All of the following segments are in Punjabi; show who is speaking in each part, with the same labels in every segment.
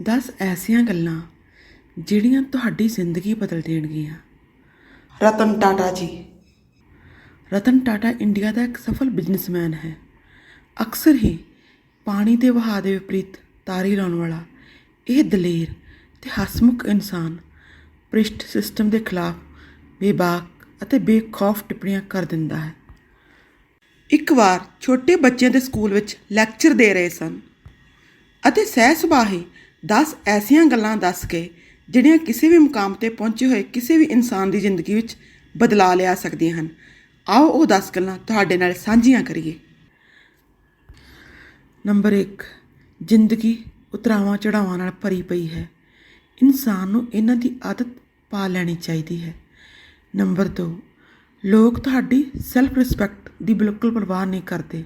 Speaker 1: 10 ਐਸੀਆਂ ਗੱਲਾਂ ਜਿਹੜੀਆਂ ਤੁਹਾਡੀ ਜ਼ਿੰਦਗੀ ਬਦਲ ਦੇਣਗੀਆਂ।
Speaker 2: ਰਤਨ ਟਾਟਾ ਜੀ।
Speaker 1: ਰਤਨ ਟਾਟਾ ਇੰਡੀਆ ਦਾ ਇੱਕ ਸਫਲ ਬਿਜ਼ਨਸਮੈਨ ਹੈ। ਅਕਸਰ ਹੀ ਪਾਣੀ ਦੇ ਵਹਾਅ ਦੇ ਵਿਪਰੀਤ ਤਾਰੀ ਲਾਉਣ ਵਾਲਾ ਇਹ ਦਲੇਰ ਤੇ ਹਸਮੁਖ ਇਨਸਾਨ ਪ੍ਰਿਸ਼ਟ ਸਿਸਟਮ ਦੇ ਖਿਲਾਫ ਬੇਬਾਕ ਅਤੇ ਬੇਖੌਫ ਟਿੱਪਣੀਆਂ ਕਰ ਦਿੰਦਾ ਹੈ। ਇੱਕ ਵਾਰ ਛੋਟੇ ਬੱਚਿਆਂ ਦੇ ਸਕੂਲ ਵਿੱਚ ਲੈਕਚਰ ਦੇ ਰਹੇ ਸਨ ਅਤੇ ਸਹਿ ਸੁਭਾਹੀ 10 ਐਸੀਆਂ ਗੱਲਾਂ ਦੱਸ ਕੇ ਜਿਹੜੀਆਂ ਕਿਸੇ ਵੀ ਮੁਕਾਮ ਤੇ ਪਹੁੰਚੇ ਹੋਏ ਕਿਸੇ ਵੀ ਇਨਸਾਨ ਦੀ ਜ਼ਿੰਦਗੀ ਵਿੱਚ ਬਦਲਾ ਲਿਆ ਸਕਦੀਆਂ ਹਨ। ਆਓ ਉਹ 10 ਗੱਲਾਂ ਤੁਹਾਡੇ ਨਾਲ ਸਾਂਝੀਆਂ ਕਰੀਏ। ਨੰਬਰ 1 ਜ਼ਿੰਦਗੀ ਉਤਰਾਵਾਂ ਚੜਾਵਾਂ ਨਾਲ ਭਰੀ ਪਈ ਹੈ। ਇਨਸਾਨ ਨੂੰ ਇਹਨਾਂ ਦੀ ਆਦਤ ਪਾ ਲੈਣੀ ਚਾਹੀਦੀ ਹੈ। ਨੰਬਰ 2 ਲੋਕ ਤੁਹਾਡੀ ਸੈਲਫ ਰਿਸਪੈਕਟ ਦੀ ਬਿਲਕੁਲ ਪਰਵਾਹ ਨਹੀਂ ਕਰਦੇ।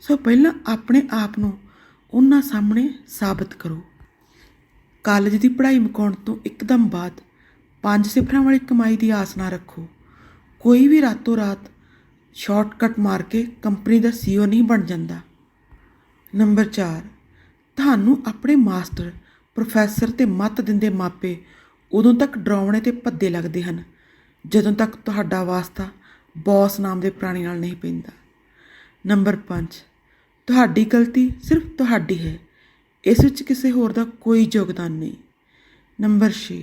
Speaker 1: ਸੋ ਪਹਿਲਾਂ ਆਪਣੇ ਆਪ ਨੂੰ ਉਹਨਾਂ ਸਾਹਮਣੇ ਸਾਬਤ ਕਰੋ। ਕਾਲਜ ਦੀ ਪੜ੍ਹਾਈ ਮੁਕਾਉਣ ਤੋਂ ਇੱਕਦਮ ਬਾਅਦ ਪੰਜ ਸਿਫਰਾਂ ਵਾਲੀ ਕਮਾਈ ਦੀ ਆਸ ਨਾ ਰੱਖੋ। ਕੋਈ ਵੀ ਰਾਤੋਂ ਰਾਤ ਸ਼ਾਰਟਕਟ ਮਾਰ ਕੇ ਕੰਪਨੀ ਦਾ ਸੀਈਓ ਨਹੀਂ ਬਣ ਜਾਂਦਾ। ਨੰਬਰ 4 ਤੁਹਾਨੂੰ ਆਪਣੇ ਮਾਸਟਰ, ਪ੍ਰੋਫੈਸਰ ਤੇ ਮਤ ਦਿੰਦੇ ਮਾਪੇ ਉਦੋਂ ਤੱਕ ਡਰਾਉਣੇ ਤੇ ਭੱਦੇ ਲੱਗਦੇ ਹਨ, ਜਦੋਂ ਤੱਕ ਤੁਹਾਡਾ ਵਾਸਤਾ ਬੌਸ ਨਾਮ ਦੇ ਪ੍ਰਾਣੀ ਨਾਲ ਨਹੀਂ ਪੈਂਦਾ। ਨੰਬਰ 5 ਤੁਹਾਡੀ ਗਲਤੀ ਸਿਰਫ ਤੁਹਾਡੀ ਹੈ। ਇਸ ਵਿੱਚ ਕਿਸੇ ਹੋਰ ਦਾ ਕੋਈ ਯੋਗਦਾਨ ਨਹੀਂ। ਨੰਬਰ 6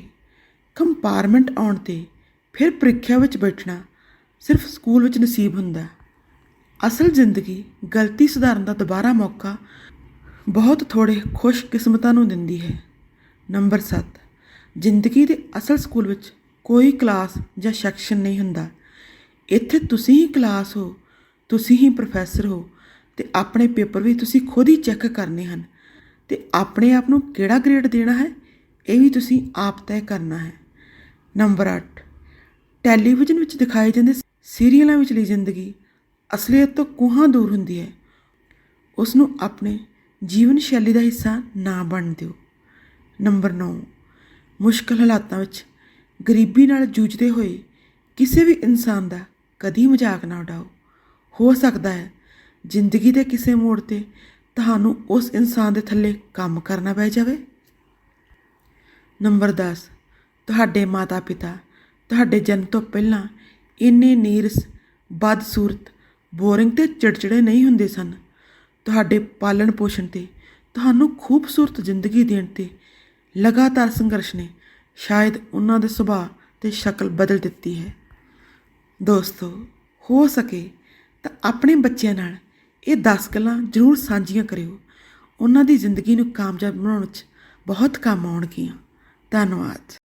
Speaker 1: ਕੰਪਾਰਟਮੈਂਟ ਆਉਣ ਤੇ ਫਿਰ ਪ੍ਰੀਖਿਆ ਵਿੱਚ ਬੈਠਣਾ ਸਿਰਫ ਸਕੂਲ ਵਿੱਚ ਨਸੀਬ ਹੁੰਦਾ। ਅਸਲ ਜ਼ਿੰਦਗੀ ਗਲਤੀ ਸੁਧਾਰਨ ਦਾ ਦੁਬਾਰਾ ਮੌਕਾ ਬਹੁਤ ਥੋੜੇ ਖੁਸ਼ਕਿਸਮਤਾਂ ਨੂੰ ਦਿੰਦੀ ਹੈ। ਨੰਬਰ 7 ਜ਼ਿੰਦਗੀ ਦੇ ਅਸਲ ਸਕੂਲ ਵਿੱਚ ਕੋਈ ਕਲਾਸ ਜਾਂ ਸੈਕਸ਼ਨ ਨਹੀਂ ਹੁੰਦਾ। ਇੱਥੇ ਤੁਸੀਂ ਹੀ ਕਲਾਸ ਹੋ, ਤੁਸੀਂ ਹੀ ਪ੍ਰੋਫੈਸਰ ਹੋ ਤੇ ਆਪਣੇ ਪੇਪਰ ਵੀ ਤੁਸੀਂ ਖੁਦ ਹੀ ਚੈੱਕ ਕਰਨੇ ਹਨ। ਤੇ ਆਪਣੇ ਆਪ ਨੂੰ ਕਿਹੜਾ ਗ੍ਰੇਡ ਦੇਣਾ ਹੈ? ਇਹ ਵੀ ਤੁਸੀਂ ਆਪ ਤੈਅ ਕਰਨਾ ਹੈ। ਨੰਬਰ 8 ਟੈਲੀਵਿਜ਼ਨ ਵਿੱਚ ਦਿਖਾਏ ਜਾਂਦੇ ਸੀਰੀਅਲਾਂ ਵਿਚਲੀ ਜ਼ਿੰਦਗੀ ਅਸਲੀਅਤ ਤੋਂ ਕੋਹਾਂ ਦੂਰ ਹੁੰਦੀ ਹੈ? ਉਸ ਨੂੰ ਆਪਣੇ ਜੀਵਨ ਸ਼ੈਲੀ ਦਾ ਹਿੱਸਾ ਨਾ ਬਣ ਦਿਓ। ਨੰਬਰ 9 ਮੁਸ਼ਕਲ ਹਾਲਾਤਾਂ ਵਿੱਚ ਗਰੀਬੀ ਨਾਲ ਜੂਝਦੇ ਹੋਏ ਕਿਸੇ ਵੀ ਇਨਸਾਨ ਦਾ ਕਦੀ ਮਜ਼ਾਕ ਨਾ ਉਡਾਓ। ਹੋ ਸਕਦਾ ਹੈ ਜ਼ਿੰਦਗੀ ਦੇ ਕਿਸੇ ਮੋੜ ਤੇ ਤੁਹਾਨੂੰ ਉਸ ਇਨਸਾਨ ਦੇ ਥੱਲੇ ਕੰਮ ਕਰਨਾ ਪੈ ਜਾਵੇ? ਨੰਬਰ 10 ਤੁਹਾਡੇ ਮਾਤਾ-ਪਿਤਾ, ਤੁਹਾਡੇ ਜਨਮ ਤੋਂ ਪਹਿਲਾਂ ਇੰਨੇ ਨੀਰਸ, ਬਦਸੂਰਤ, ਬੋਰਿੰਗ ਤੇ ਚਿੜਚਿੜੇ ਨਹੀਂ ਹੁੰਦੇ ਸਨ। ਤੁਹਾਡੇ ਪਾਲਣ ਪੋਸ਼ਣ ਤੇ, ਤੁਹਾਨੂੰ ਖੂਬਸੂਰਤ ਜ਼ਿੰਦਗੀ ਦੇਣ ਤੇ ਲਗਾਤਾਰ ਸੰਘਰਸ਼ ਨੇ ਸ਼ਾਇਦ ਉਹਨਾਂ ਦੇ ਸੁਭਾਅ ਤੇ ਸ਼ਕਲ ਬਦਲ ਦਿੱਤੀ ਹੈ। ਦੋਸਤੋ, ਹੋ ਸਕੇ ਤਾਂ ਆਪਣੇ ਬੱਚਿਆਂ ਨਾਲ ਇਹ 10 ਗੱਲਾਂ ਜ਼ਰੂਰ ਸਾਂਝੀਆਂ ਕਰਿਓ। ਉਹਨਾਂ ਦੀ ਜ਼ਿੰਦਗੀ ਨੂੰ ਕਾਮਯਾਬ ਬਣਾਉਣ 'ਚ ਬਹੁਤ ਕੰਮ ਆਉਣਗੀਆਂ। ਧੰਨਵਾਦ।